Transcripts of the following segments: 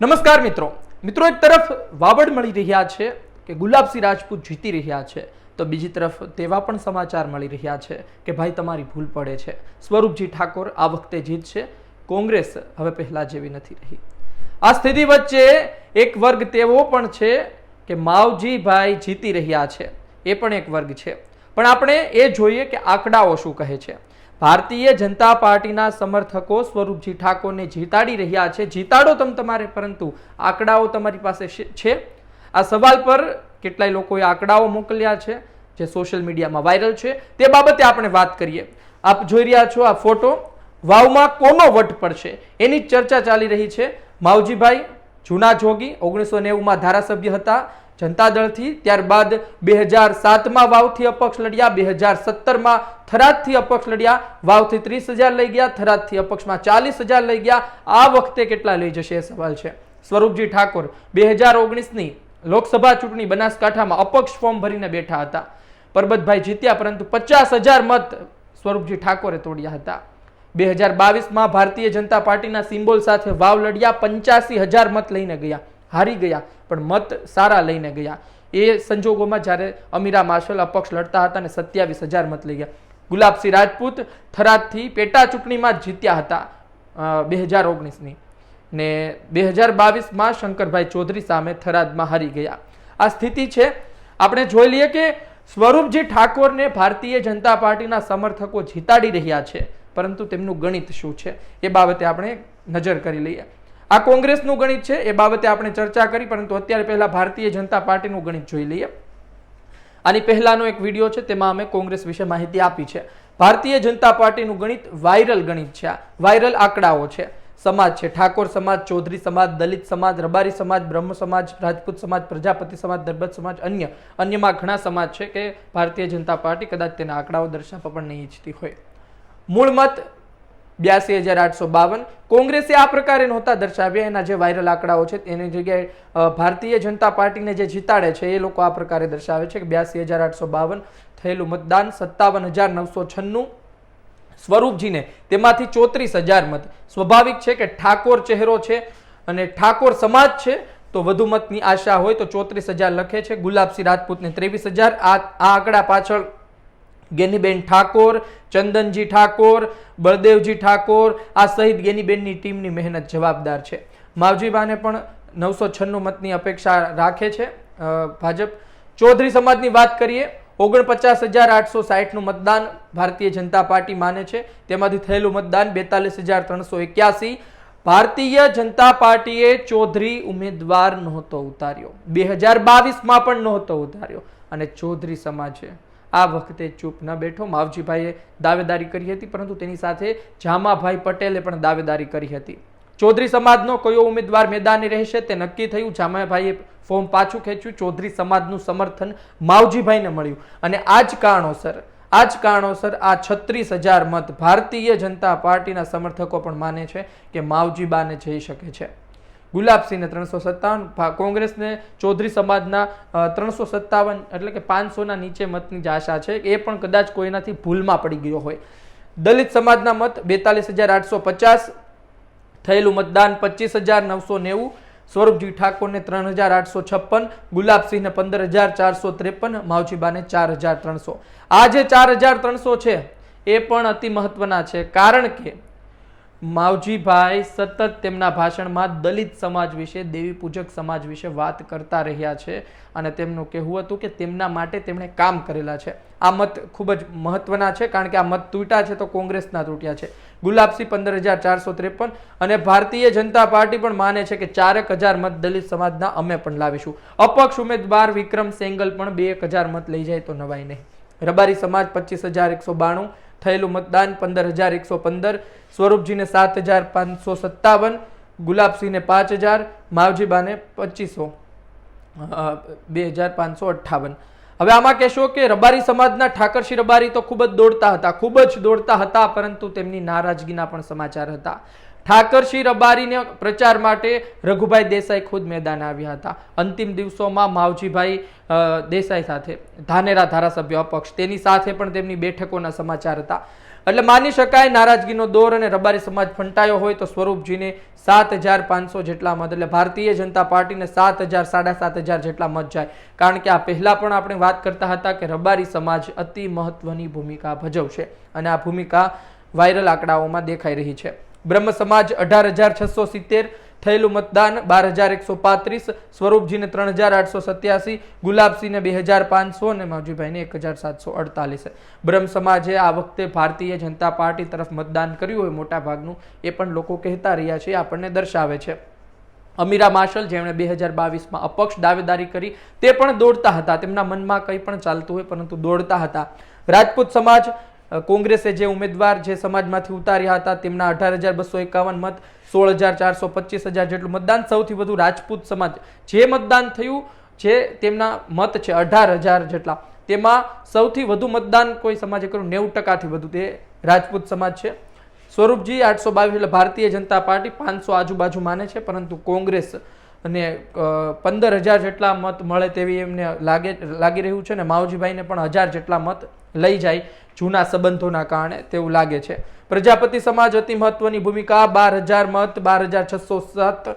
નમસ્કાર મિત્રો. મિત્રો એક તરફ વાવડ મળી રહ્યા છે કે ગુલાબસિંહ રાજપૂત જીતી રહ્યા છે, તો બીજી તરફ તેવા પણ સમાચાર મળી રહ્યા છે કે ભાઈ તમારી ભૂલ પડે છે. સ્વરૂપજી ઠાકોર આ વખતે જીતશે કોંગ્રેસ હવે પહેલા જેવી નથી રહી. આ સ્થિતિ વચ્ચે એક વર્ગ તેવો પણ છે કે માવજીભાઈ જીતી રહ્યા છે, એ પણ એક વર્ગ છે. પણ આપણે એ જોઈએ કે આંકડાઓ શું કહે છે. ભારતીય જનતા પાર્ટીના સમર્થકો સ્વરૂપજી ઠાકોરને જીતાડી રહ્યા છે. જીતાડો તમ તમારે, પરંતુ આંકડાઓ તમારી પાસે છે- આ સવાલ પર કેટલાય લોકોએ આંકડાઓ મોકલ્યા છે, જે સોશિયલ મીડિયામાં વાયરલ છે. તે બાબતે આપણે વાત કરીએ. આપ જોઈ રહ્યા છો આ ફોટો. વાવમાં કોનો વટ પડશે? એની ચર્ચા ચાલી રહી છે. માવજીભાઈ જૂના જોગી ઓગણીસો નેવુંમાં ધારાસભ્ય હતા. જનતા દળથી ત્યારબાદ બે હજાર સાતમાં વાવથી અપક્ષ લડ્યા બે હજાર સત્તરમાં થરાદથી અપક્ષ લડ્યા વાવથી ત્રીસ હજાર લઈ ગયા, થરાદથી અપક્ષમાં ચાલીસ હજાર લઈ ગયા. આ વખતે કેટલા લઈ જશે એ સવાલ છે. સ્વરૂપજી ઠાકોર બે હજાર ઓગણીસની લોકસભા ચૂંટણી બનાસકાંઠામાં અપક્ષ ફોર્મ ભરીને બેઠા હતા. પરબતભાઈ જીત્યા, પરંતુ પચાસ હજાર મત સ્વરૂપજી ઠાકોરે તોડ્યા હતા. બે હજાર બાવીસમાં ભારતીય જનતા પાર્ટીના સિમ્બોલ સાથે વાવ લડ્યા પંચ્યાસી હજાર મત લઈને ગયા. હારી ગયા, પણ મત સારા લઈને ગયા. એ સંજોગોમાં જ્યારે અમીરા માર્શલ અપક્ષ લડતા હતા અને સત્યાવીસ હજાર મત લઈ ગયા. ગુલાબસિંહ રાજપૂત થરાદથી પેટા ચૂંટણીમાં જીત્યા હતા બે હજાર ઓગણીસની. ને બે હજાર બાવીસમાં શંકરભાઈ ચૌધરી સામે થરાદમાં હારી ગયા. આ સ્થિતિ છે, આપણે જોઈ લઈએ કે સ્વરૂપજી ઠાકોરને ભારતીય જનતા પાર્ટીના સમર્થકો જીતાડી રહ્યા છે, પરંતુ તેમનું ગણિત શું છે? એ બાબતે આપણે નજર કરી લઈએ. આ કોંગ્રેસનું ગણિત છે, એ બાબતે આપણે ચર્ચા કરી, પરંતુ અત્યારે પહેલા ભારતીય જનતા પાર્ટીનું ગણિત જોઈ લઈએ. આની પહેલાનો એક વીડિયો છે, તેમાં અમે કોંગ્રેસ વિશે માહિતી આપી છે. ભારતીય જનતા પાર્ટીનું ગણિત વાયરલ ગણિત છે, આ વાયરલ આંકડાઓ છે. સમાજ છે, ઠાકોર સમાજ, ચૌધરી સમાજ, દલિત સમાજ, રબારી સમાજ, બ્રહ્મ સમાજ, રાજપૂત સમાજ, પ્રજાપતિ સમાજ દરબત સમાજ, અન્ય, અન્યમાં ઘણા સમાજ છે કે ભારતીય જનતા પાર્ટી કદાચ તેના આંકડાઓ દર્શાવવા પણ નહીં ઈચ્છતી હોય. મૂળ મત બ્યાસી હજાર આઠસો બાવન. કોંગ્રેસે આ પ્રકારે નહોતા દર્શાવ્યા. એના જે વાયરલ આંકડાઓ છે, એની જગ્યાએ ભારતીય જનતા પાર્ટીને જે જીતાડે છે, એ લોકો આ પ્રકારે દર્શાવે છે કે બ્યાસી હજાર આઠસો બાવન થયેલું મતદાન સત્તાવન હજાર નવસો છન્નું. સ્વરૂપજીને તેમાંથી ચોત્રીસ હજાર મત. સ્વાભાવિક છે કે ઠાકોર ચહેરો છે અને ઠાકોર સમાજ છે, તો વધુ મતની આશા હોય તો ચોત્રીસ હજાર લખે છે. ગુલાબસિંહ રાજપૂતને ત્રેવીસ હજાર. આ આંકડા પાછળ ગેનીબેન ઠાકોર, ચંદનજી ઠાકોર, બળદેવજી ઠાકોર, આ સહિત ગેનીબેનની ટીમની મહેનત જવાબદાર છે. માવજીબાને પણ નવસો છન્નું મતની અપેક્ષા રાખે છે. ભાજપ ચૌધરી સમાજની વાત કરીએ, ઓગણપચાસ હજાર આઠસો સાહીઠનું મતદાન ભારતીય જનતા પાર્ટી માને છે. તેમાંથી થયેલું મતદાન બેતાલીસ હજાર ત્રણસો એક્યાસી. ભારતીય જનતા પાર્ટીએ ચૌધરી ઉમેદવાર નહોતો ઉતાર્યો. બે હજાર બાવીસમાં પણ નહોતો ઉતાર્યો. અને ચૌધરી સમાજે આ વખતે ચૂપ ન બેઠો. માવજીભાઈએ દાવેદારી કરી હતી, પરંતુ તેની સાથે જામાભાઈ પટેલે પણ દાવેદારી કરી હતી. ચૌધરી સમાજનો કયો ઉમેદવાર મેદાને રહેશે તે નક્કી થયું. જામાભાઈએ ફોર્મ પાછું ખેંચ્યું. ચૌધરી સમાજનું સમર્થન માવજીભાઈને મળ્યું. અને આ જ કારણોસર આ જ કારણોસર આ છત્રીસ હજાર મત ભારતીય જનતા પાર્ટીના સમર્થકો પણ માને છે કે માવજીબાને જઈ શકે છે. ગુલાબસિંહને ત્રણસો સત્તાવન કોંગ્રેસને ચૌધરી સમાજના ત્રણસો સત્તાવન એટલે કે પાંચસોના નીચે મતની જ આશા છે. એ પણ કદાચ કોઈનાથી ભૂલમાં પડી ગયો હોય. દલિત સમાજના મત બેતાલીસ હજાર આઠસો પચાસ, થયેલું મતદાન પચીસ હજાર નવસો નેવું, સ્વરૂપજી ઠાકોરને ત્રણ હજાર આઠસો છપ્પન, ગુલાબસિંહને પંદર હજાર ચારસો ત્રેપન, માવજીબાને ચાર હજાર ત્રણસો. આ જે ચાર હજાર ત્રણસો છે, એ પણ અતિ મહત્વના છે. કારણ કે માવજીભાઈ સતત તેમના ભાષણમાં દલિત સમાજ વિશે, દેવી પૂજક સમાજ વિશે વાત કરતા રહ્યા છે અને તેમનું કહેવું હતું કે તેમના માટે તેમણે કામ કરેલા છે. આ મત ખૂબ જ મહત્વના છે કારણ કે આ મત તૂટ્યા છે તો કોંગ્રેસના તૂટ્યા છે. ગુલાબસિંહ પંદર હજાર ચારસો ત્રેપન અને ભારતીય જનતા પાર્ટી પણ માને છે કે ચારેક હજાર મત દલિત સમાજના અમે પણ લાવીશું. અપક્ષ ઉમેદવાર વિક્રમ સેંગલ પણ બે એક હજાર મત લઈ જાય તો નવાઈ નહીં. રબારી સમાજ પચીસ હજાર એકસો બાણું થયેલું મતદાન પંદર હજાર એકસો પંદર, સ્વરૂપજીને સાત હજાર પાંચસો સત્તાવન, ગુલાબસિંહને પાંચ હજાર, માવજીબાને પચીસો બે હજાર પાંચસો અઠ્ઠાવન. હવે આમાં કહેશો કે રબારી સમાજના ઠાકરસિંહ રબારી તો ખૂબ જ દોડતા હતા, ખૂબ જ દોડતા હતા, પરંતુ તેમની નારાજગીના પણ સમાચાર હતા. ઠાકરસિંહ રબારીને પ્રચાર માટે રઘુભાઈ દેસાઈ ખુદ મેદાન આવ્યા હતા. અંતિમ દિવસોમાં માવજીભાઈ દેસાઈ સાથે, ધાનેરા ધારાસભ્ય અપક્ષ, તેની સાથે પણ તેમની બેઠકોના સમાચાર હતા. એટલે માની શકાય નારાજગીનો દોર અને રબારી સમાજ ફંટાયો હોય તો સ્વરૂપજીને સાત હજાર પાંચસો જેટલા મત, એટલે ભારતીય જનતા પાર્ટીને સાત હજાર, સાડા સાત હજાર જેટલા મત જાય. કારણ કે આ પહેલાં પણ આપણે વાત કરતા હતા કે રબારી સમાજ અતિ મહત્વની ભૂમિકા ભજવશે અને આ ભૂમિકા વાયરલ આંકડાઓમાં દેખાઈ રહી છે. બ્રહ્મ સમાજ અઢાર હજાર છસો સિત્તેર, થયેલું મતદાન બાર હજાર એકસો પાંત્રીસ, સ્વરૂપજીને ત્રણ હજાર આઠસો સત્યાસી, ગુલાબસિંહને બે હજાર પાંચસો અને માવજીભાઈને એક હજાર સાતસો અડતાલીસ. બ્રહ્મ સમાજે આ વખતે ભારતીય જનતા પાર્ટી તરફ મતદાન કર્યું હોય મોટા ભાગનું, એ પણ લોકો કહેતા રહ્યા છે આપણને દર્શાવે છે. અમીરા માર્શલ, જેમણે બે હજાર બાવીસમાં અપક્ષ દાવેદારી કરી, તે પણ દોડતા હતા. તેમના મનમાં કંઈ પણ ચાલતું હોય, પરંતુ દોડતા હતા. રાજપૂત સમાજ કોંગ્રેસે જે ઉમેદવાર જે સમાજમાંથી ઉતાર્યા હતા, તેમના અઢાર હજાર બસો એકાવન મત, સોળ હજાર ચારસો પચીસ હજાર જેટલું મતદાન, સૌથી વધુ રાજપૂત સમાજ જે મતદાન થયું જે તેમના મત છે, અઢાર હજાર જેટલા, તેમાં સૌથી વધુ મતદાન કોઈ સમાજે કર્યું? નેવું ટકાથી વધુ. તે રાજપૂત સમાજ છે. સ્વરૂપજી આઠસો બાવીસ એટલે ભારતીય જનતા પાર્ટી, પાંચસો આજુબાજુ માને છે, પરંતુ કોંગ્રેસ અને પંદર હજાર જેટલા મત મળે તેવી એમને લાગે, લાગી રહ્યું છે ને માવજીભાઈને પણ હજાર જેટલા મત લઈ જાય જૂના સંબંધોના કારણે તેવું લાગે છે. પ્રજાપતિ સમાજ અતિ મહત્વની ભૂમિકા, બાર હજાર મત, બાર હજાર છસો સાત,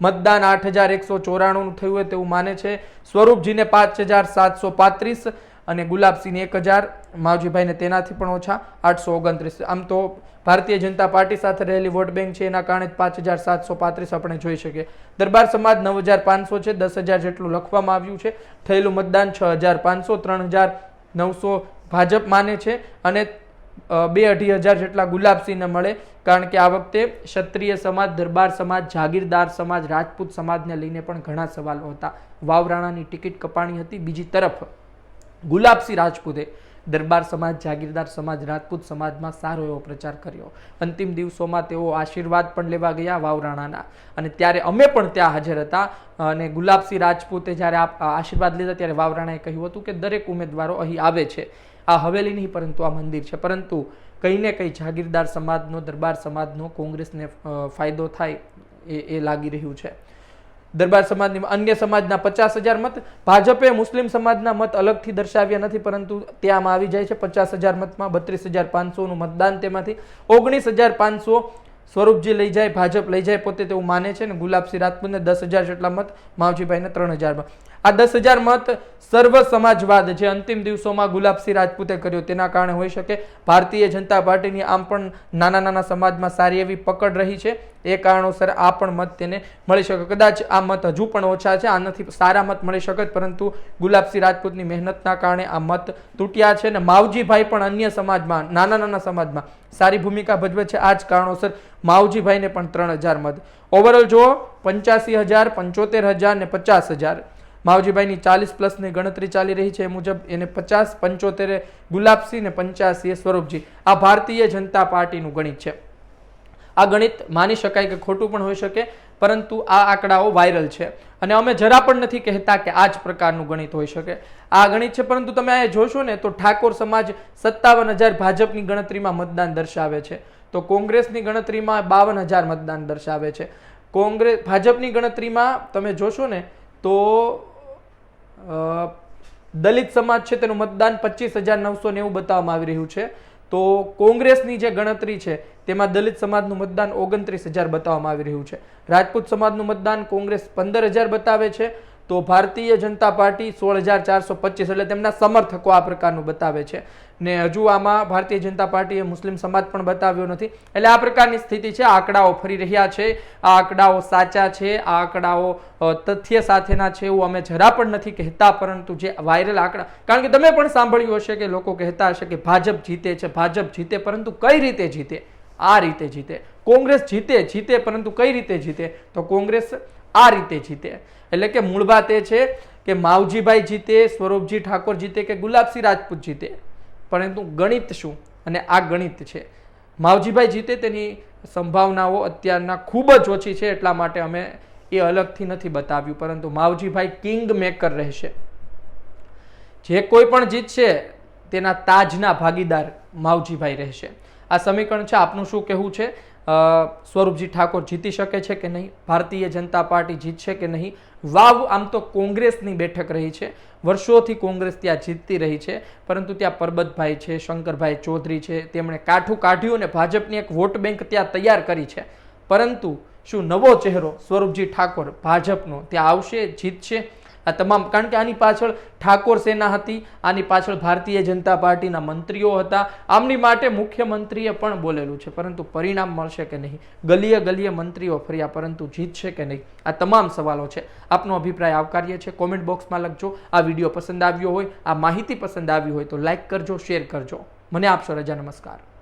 મતદાન આઠ હજાર એકસો ચોરાણું થયું હોય તેવું માને છે. સ્વરૂપજીને પાંચ હજાર સાતસો પાંત્રીસ અને ગુલાબસિંહને એક હજાર, માવજીભાઈને તેનાથી પણ ઓછા આઠસો ઓગણત્રીસ. આમ તો ભારતીય જનતા પાર્ટી સાથે રહેલી વોટ બેંક છે, એના કારણે પાંચ હજાર સાતસો પાંત્રીસ આપણે જોઈ શકીએ. દરબાર સમાજ નવ હજાર પાંચસો છે, દસ હજાર જેટલું લખવામાં આવ્યું છે. થયેલું મતદાન છ હજાર પાંચસો, ત્રણ હજાર નવસો ભાજપ માને છે અને બે અઢી હજાર જેટલા ગુલાબસિંહને મળે. કારણ કે આ વખતે ક્ષત્રિય સમાજ, દરબાર સમાજ, જાગીરદાર સમાજ, રાજપૂત સમાજને લઈને પણ ઘણા સવાલો હતા. વાવરાણાની ટિકિટ કપાણી હતી. બીજી તરફ ગુલાબસિંહ રાજપૂતે દરબાર સમાજ, જાગીરદાર સમાજ, રાજપૂત સમાજમાં સારો એવો પ્રચાર કર્યો. અંતિમ દિવસોમાં તેઓ આશીર્વાદ પણ લેવા ગયા વાવરાણાના. અને ત્યારે અમે પણ ત્યાં હાજર હતા અને ગુલાબસિંહ રાજપૂતે જ્યારે આશીર્વાદ લીધા ત્યારે વાવરાણાએ કહ્યું હતું કે દરેક ઉમેદવારો અહીં આવે છે. આ હવેલી નહીં, પરંતુ આ મંદિર છે. પરંતુ કંઈ ને કંઈ જાગીરદાર સમાજનો, દરબાર સમાજનો કોંગ્રેસને ફાયદો થાય એ એ લાગી રહ્યું છે. દરબાર સમાજની અન્ય સમાજના પચાસ હજાર મત. ભાજપે મુસ્લિમ સમાજના મત અલગથી દર્શાવ્યા નથી, પરંતુ ત્યાં આવી જાય છે પચાસ હજાર મતમાં, બત્રીસ હજાર પાંચસોનું મતદાન તેમાંથી. ઓગણીસ હજાર પાંચસો સ્વરૂપજી લઈ જાય, ભાજપ લઈ જાય પોતે તેવું માને છે ને ગુલાબસિંહ રાજપૂતને દસ હજાર જેટલા મત, માવજીભાઈને ત્રણ હજારમાં આ દસ હજાર મત સર્વ સમાજવાદ જે અંતિમ દિવસોમાં ગુલાબસિંહ રાજપૂતે કર્યો તેના કારણે હોઈ શકે. ભારતીય જનતા પાર્ટીની આમ પણ નાના નાના સમાજમાં સારી એવી પકડ રહી છે. એ કારણોસર આ પણ મત તેને મળી શકે. કદાચ આ મત હજુ પણ ઓછા છે આનાથી સારા મત મળી શકે પરંતુ ગુલાબસિંહ રાજપૂતની મહેનતના કારણે આ મત તૂટ્યા છે અને માવજીભાઈ પણ અન્ય સમાજમાં, નાના નાના સમાજમાં સારી ભૂમિકા ભજવે છે. આ જ કારણોસર માવજીભાઈને પણ ત્રણ હજાર મત. ઓવરઓલ જુઓ, પંચ્યાસી હજાર, પંચોતેર હજાર ને પચાસ હજાર. માવજીભાઈની ચાલીસ પ્લસની ગણતરી ચાલી રહી છે. એ મુજબ એને પચાસ, પંચોતેરે, ગુલાબસિંહ ને પંચ્યાસી એ સ્વરૂપજી. આ ભારતીય જનતા પાર્ટીનું ગણિત છે. આ ગણિત માની શકાય કે ખોટું પણ હોઈ શકે, પરંતુ આ આંકડાઓ વાયરલ છે. અને અમે જરા પણ નથી કહેતા કે આ જ પ્રકારનું ગણિત હોઈ શકે. આ ગણિત છે, પરંતુ તમે આ જોશો ને, તો ઠાકોર સમાજ સત્તાવન હજાર ભાજપની ગણતરીમાં મતદાન દર્શાવે છે. તો કોંગ્રેસની ગણતરીમાં બાવન હજાર મતદાન દર્શાવે છે. કોંગ્રેસ ભાજપની ગણતરીમાં તમે જોશો ને, તો દલિત સમાજ છે તેનું મતદાન પચીસ હજાર નવસો નેવું બતાવવામાં આવી રહ્યું છે. તો કોંગ્રેસની જે ગણતરી છે, તેમાં દલિત સમાજનું મતદાન ઓગણત્રીસ હજાર બતાવવામાં આવી રહ્યું છે. રાજપૂત સમાજનું મતદાન કોંગ્રેસ પંદર હજાર બતાવે છે. તો ભારતીય જનતા પાર્ટી સોળ હજાર ચારસો પચીસ એટલે તેમના સમર્થકો આ પ્રકારનું બતાવે છે. ને હજુ આમાં ભારતીય જનતા પાર્ટીએ મુસ્લિમ સમાજ પણ બતાવ્યો નથી. એટલે આ પ્રકારની સ્થિતિ છે. આંકડાઓ ફરી રહ્યા છે. આ આંકડાઓ સાચા છે. આ આંકડાઓ તથ્ય સાથેના છે એવું અમે જરા પણ નથી કહેતા, પરંતુ જે વાયરલ આંકડા, કારણ કે તમે પણ સાંભળ્યું હશે કે લોકો કહેતા હશે કે ભાજપ જીતે છે, ભાજપ જીતે, પરંતુ કઈ રીતે જીતે? આ રીતે જીતે. કોંગ્રેસ જીતે જીતે, પરંતુ કઈ રીતે જીતે? તો કોંગ્રેસ આ રીતે જીતે. એટલે કે મૂળ વાત એ છે કે માવજીભાઈ જીતે, સ્વરૂપજી ઠાકોર જીતે કે ગુલાબસિંહ રાજપૂત જીતે? પરંતુ ગણિત શું? અને આ ગણિત છે. માવજીભાઈ જીતે તેની સંભાવનાઓ અત્યારના ખૂબ જ ઓછી છે એટલા માટે અમે એ અલગથી નથી બતાવ્યું. પરંતુ માવજીભાઈ કિંગ મેકર રહેશે. જે કોઈ પણ જીતશે તેના તાજના ભાગીદાર માવજીભાઈ રહેશે. આ સમીકરણ છે. આપનું શું કહેવું છે? સ્વરૂપજી ઠાકોર જીતી શકે છે કે નહીં? ભારતીય જનતા પાર્ટી જીતશે કે નહીં? વાવ, આમ તો કોંગ્રેસની બેઠક રહી છે. વર્ષોથી કોંગ્રેસ ત્યાં જીતતી રહી છે. પરંતુ ત્યાં પરબતભાઈ છે, શંકરભાઈ ચૌધરી છે. તેમણે કાઠું કાઢ્યું અને ભાજપની એક વોટ બેંક ત્યાં તૈયાર કરી છે. પરંતુ શું નવો ચહેરો સ્વરૂપજી ઠાકોર ભાજપનો ત્યાં આવશે, જીતશે? આ તમામ, કારણ કે આની પાછળ ઠાકોર સેના હતી, આની પાછળ ભારતીય જનતા પાર્ટીના મંત્રીઓ હતા. આમની માટે મુખ્યમંત્રીએ પણ બોલેલું છે, પરંતુ પરિણામ મળશે કે નહીં? ગલીએ ગલીએ મંત્રીઓ ફર્યા, પરંતુ જીતશે કે નહીં? આ તમામ સવાલો છે. આપનો અભિપ્રાય આવકાર્ય છે. કોમેન્ટ બોક્સમાં લખજો. આ વીડિયો પસંદ આવ્યો હોય, આ માહિતી પસંદ આવી હોય તો લાઈક કરજો, શેર કરજો. મને આપશો રજા, નમસ્કાર.